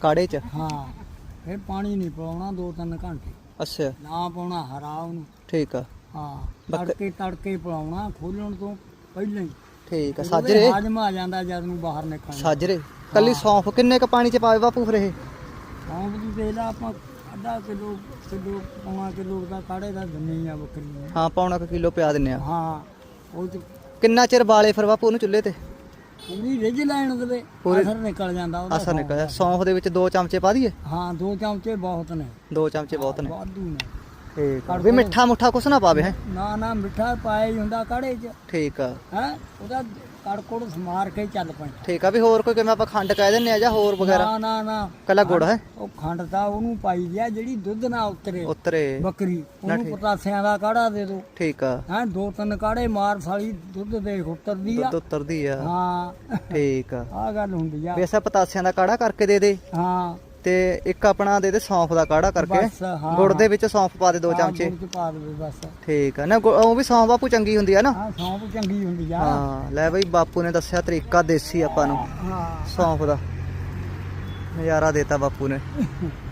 ਕਾੜੇ 'ਚ? ਹਾਂ ਫਿਰ ਪਾਣੀ ਨਹੀਂ ਪਾਉਣਾ ਦੋ ਤਿੰਨ ਘੰਟੇ। ਅੱਛਾ। ਨਾ ਪਾਉਣਾ ਹਰਾ ਉਹਨੂੰ। ਠੀਕ ਆ। ਹਾਂ ਬੱਕ- ਤੜਕੇ ਤੜਕੇ ਪਿਲਾਉਣਾ ਖੋਲਣ ਤੋਂ ਪਹਿਲਾਂ ਹੀ। ਠੀਕ ਆ ਸਾਜਰੇ? ਹਾਜ਼ਮ ਆ ਜਾਂਦਾ ਜਦ ਨੂੰ ਬਾਹਰ ਨਿਕਲਣਾ। ਸਾਜਰੇ? ਕੱਲੀ ਸੌਂਫ ਕਿੰਨੇ ਕ ਪਾਣੀ 'ਚ ਪਾਵੇ ਬਾਪੂ ਫਿਰ ਇਹ? ਸੌਂਫ ਦੀ ਦੇ ਲਾ ਆਪਾਂ ਅੱਧਾ ਕਿਲੋ ਕਿਲੋ ਪੌਣਾ ਕਿਲੋ ਦਾ ਕਾੜੇ ਦਾ ਦਿੰਨੇ ਆ ਬੱਕਰੀ ਨੂੰ। ਹਾਂ ਪੌਣਾ ਕੁ ਕਿਲੋ ਪਿਆ ਦਿੰਨੇ ਆ ਹਾਂ ਉਹ ਕਿੰਨਾ ਚਿਰ ਬਾਲੇ ਫਿਰ ਬਾਪੂ ਉਹਨੂੰ ਚੁੱਲ੍ਹੇ ਤੇ? ਪੂਰੀ ਰਿੱਝ ਲੈਣ ਦੇਵੇ ਅਸਰ ਨਿਕਲ ਜਾਂਦਾ ਉਹਦਾ ਅਸਰ ਨਿਕਲਿਆ ਸੌਂਫ ਦੇ ਵਿੱਚ ਦੋ ਚਮਚੇ ਪਾ ਦਈਏ? ਹਾਂ ਦੋ ਚਮਚੇ ਬਹੁਤ ਨੇ। ਦੋ ਚਮਚੇ ਬਹੁਤ ਨੇ। ਵਾਧੂ ਨੇ। ਠੀਕ ਆ। ਵੀ ਮਿੱਠਾ ਮੁੱਠਾ ਕੁਛ ਨਾ ਪਾਵੇ ਹੈ? ਨਾ ਨਾ ਮਿੱਠਾ ਪਾਇਆ ਹੀ ਹੁੰਦਾ ਕਾੜੇ 'ਚ। ਠੀਕ ਆ। ਹੈ? ਉਹਦਾ ਕੜਕੜ ਸਮਾਰ ਕੇ ਚੱਲ ਪੈਂਦਾ। ਠੀਕ ਆ ਵੀ ਹੋਰ ਕੋਈ ਕਿਵੇਂ ਆਪਾਂ ਖੰਡ ਕਹਿ ਦਿੰਨੇ ਆ ਜਾਂ ਹੋਰ ਵਗੈਰਾ? ਨਾ ਨਾ ਨਾ। ਕੱਲਾ ਗੁੜ ਹੈ? ਉਹ ਖੰਡ ਤਾਂ ਉਹਨੂੰ ਪਾਈ ਦਿਆ ਜਿਹੜੀ ਦੁੱਧ ਨਾ ਉਤਰੇ। ਉਤਰੇ। ਬੱਕਰੀ। ਉਹਨੂੰ ਪਤਾਸਿਆਂ ਦਾ ਕਾੜਾ ਦੇ ਦੋ। ਠੀਕ ਆ। ਹੈ ਦੋ ਤਿੰਨ ਕਾੜੇ ਮਾਰ ਸਾਲੀ ਦੁੱਧ ਦੇ ਉਤਰਦੀ ਆ। ਦੁੱਧ ਉਤਰਦੀ ਆ। ਹਾਂ। ਠੀਕ ਆ। ਆ ਗੱਲ ਹੁੰਦੀ ਆ। ਵੈਸਾ ਪਤਾਸਿਆਂ ਦਾ ਕਾੜਾ ਕਰਕੇ ਦੇ ਦੇ। ਹਾਂ। ਤੇ ਇੱਕ ਆਪਣਾ ਦੇ ਦੇ ਸੌਂਫ ਦਾ ਕਾੜਾ ਕਰਕੇ ਹਾਂ ਗੁੜ ਦੇ ਵਿੱਚ ਸੌਂਫ ਪਾ ਦੇ ਦੋ ਚਮਚੇ। ਗੁੜ ਚ ਪਾ ਦੇਵੇ ਬਸ। ਠੀਕ ਆ। ਨਾ ਗੁ- ਉਹ ਵੀ ਸੌਂਫ ਬਾਪੂ ਚੰਗੀ ਹੁੰਦੀ ਆ ਨਾ? ਹਾਂ ਸੌਂਪ ਚੰਗੀ ਹੁੰਦੀ ਆ। ਹਾਂ ਲੈ ਬਈ ਬਾਪੂ ਨੇ ਦੱਸਿਆ ਤਰੀਕਾ ਦੇਸੀ ਆਪਾਂ ਨੂੰ। ਹਾਂ। ਸੌਂਫ ਦਾ। ਨਜ਼ਾਰਾ ਦੇਤਾ ਬਾਪੂ ਨੇ।